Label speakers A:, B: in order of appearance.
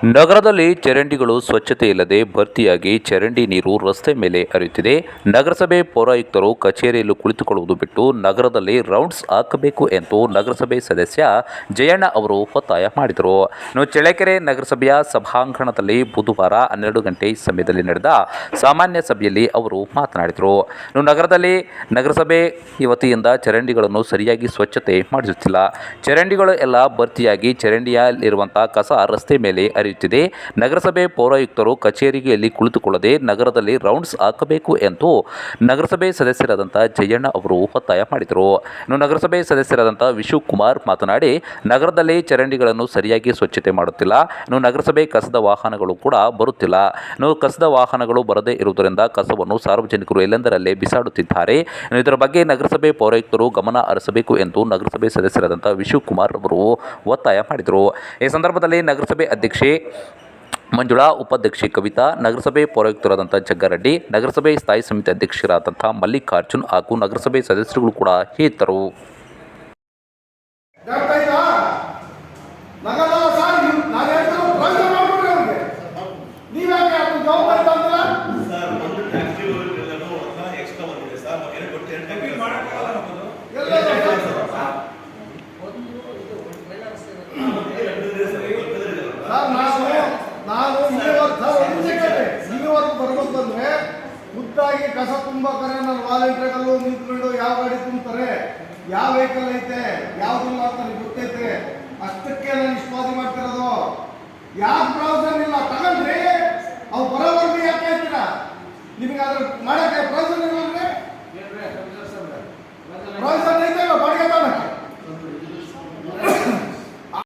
A: ನಗರದಲ್ಲಿ ಚರಂಡಿಗಳು ಸ್ವಚ್ಛತೆ ಇಲ್ಲದೆ ಭರ್ತಿಯಾಗಿ ಚರಂಡಿ ನೀರು ರಸ್ತೆ ಮೇಲೆ ಹರಿಯುತ್ತಿದೆ. ನಗರಸಭೆ ಪೌರಾಯುಕ್ತರು ಕಚೇರಿಯಲ್ಲಿ ಕುಳಿತುಕೊಳ್ಳುವುದು ಬಿಟ್ಟು ನಗರದಲ್ಲಿ ರೌಂಡ್ಸ್ ಹಾಕಬೇಕು ಎಂದು ನಗರಸಭೆ ಸದಸ್ಯ ಜಯಣ್ಣ ಅವರು ಒತ್ತಾಯ ಮಾಡಿದರು. ಚಳ್ಳಕೆರೆ ನಗರಸಭೆಯ ಸಭಾಂಗಣದಲ್ಲಿ ಬುಧವಾರ ಹನ್ನೆರಡು ಗಂಟೆ ಸಮಯದಲ್ಲಿ ನಡೆದ ಸಾಮಾನ್ಯ ಸಭೆಯಲ್ಲಿ ಅವರು ಮಾತನಾಡಿದರು. ನಗರದಲ್ಲಿ ನಗರಸಭೆ ಇವತ್ತಿಯಿಂದ ಚರಂಡಿಗಳನ್ನು ಸರಿಯಾಗಿ ಸ್ವಚ್ಛತೆ ಮಾಡಿಸುತ್ತಿಲ್ಲ. ಚರಂಡಿಗಳು ಎಲ್ಲ ಭರ್ತಿಯಾಗಿ ಚರಂಡಿಯಲ್ಲಿರುವಂಥ ಕಸ ರಸ್ತೆ ಮೇಲೆ ಹರಿಯುತ್ತಿದೆ. ನಗರಸಭೆ ಪೌರಾಯುಕ್ತರು ಕಚೇರಿಯಲ್ಲಿ ಕುಳಿತುಕೊಳ್ಳದೆ ನಗರದಲ್ಲಿ ರೌಂಡ್ಸ್ ಹಾಕಬೇಕು ಎಂದು ನಗರಸಭೆ ಸದಸ್ಯರಾದಂಥ ಜಯಣ್ಣ ಅವರು ಒತ್ತಾಯ ಮಾಡಿದರು. ಇನ್ನು ನಗರಸಭೆ ಸದಸ್ಯರಾದಂಥ ವಿಶುಕುಮಾರ್ ಮಾತನಾಡಿ, ನಗರದಲ್ಲಿ ಚರಂಡಿಗಳನ್ನು ಸರಿಯಾಗಿ ಸ್ವಚ್ಛತೆ ಮಾಡುತ್ತಿಲ್ಲ. ಇನ್ನು ನಗರಸಭೆ ಕಸದ ವಾಹನಗಳು ಕೂಡ ಬರುತ್ತಿಲ್ಲ. ಇನ್ನು ಕಸದ ವಾಹನಗಳು ಬರದೇ ಇರುವುದರಿಂದ ಕಸವನ್ನು ಸಾರ್ವಜನಿಕರು ಎಲ್ಲೆಂದರಲ್ಲೇ ಬಿಸಾಡುತ್ತಿದ್ದಾರೆ. ಇದರ ಬಗ್ಗೆ ನಗರಸಭೆ ಪೌರಾಯುಕ್ತರು ಗಮನ ಹರಿಸಬೇಕು ಎಂದು ನಗರಸಭೆ ಸದಸ್ಯರಾದಂಥ ವಿಶುಕುಮಾರ್ ಅವರು ಒತ್ತಾಯ ಮಾಡಿದರು. ಈ ಸಂದರ್ಭದಲ್ಲಿ ನಗರಸಭೆ ಅಧ್ಯಕ್ಷೆ ಮಂಜುಳಾ ಉಪಾಧ್ಯಕ್ಷೆ ಕವಿತಾ ನಗರಸಭೆ ಪೌರಾಯುಕ್ತರಾದಂಥ ಜಗ್ಗಾರೆಡ್ಡಿ ನಗರಸಭೆ ಸ್ಥಾಯಿ ಸಮಿತಿ ಅಧ್ಯಕ್ಷರಾದಂಥ ಮಲ್ಲಿಕಾರ್ಜುನ್ ಹಾಗೂ ನಗರಸಭೆ ಸದಸ್ಯರುಗಳು ಕೂಡ ಇದ್ದರು
B: ನಾನು ಇಲ್ಲಿವರೆಗೂ ಸರ್ ಒಂದು ಬರ್ಬೇಕು ಅಂದ್ರೆ ಖುದ್ದಾಗಿ ಕಸ ತುಂಬಬೇಕಾರೆ ನಾನು ವಾಲಂಟಿಯರ್ಗಳು ನಿಂತ್ಕೊಂಡು ಯಾವ ಗಾಡಿ ತುಂಬ್ತಾರೆ ಯಾವ ವೆಹಿಕಲ್ ಐತೆ ಯಾವ್ದಿಲ್ಲ ಅಂತ ನನಗೆ ಗೊತ್ತೈತೆ. ಅಷ್ಟಕ್ಕೆ ನಾನು ನಿಷ್ಪಾದಿ ಮಾಡ್ತಿರೋದು. ಯಾವ ಪ್ರಾಬ್ಲಮ್ ಇಲ್ಲ ತಗೊಂಡ್ರಿ. ಅವು ಬರೋವರೆಗೂ ಯಾಕೆ ಹೇಳ್ತೀರಾ? ನಿಮಗೆ ಅದ್ರ ಮಾಡಕ್ಕೆ ಪ್ರಾಬ್ಲಮ್ ಇಲ್ಲ ಅಂದ್ರೆ?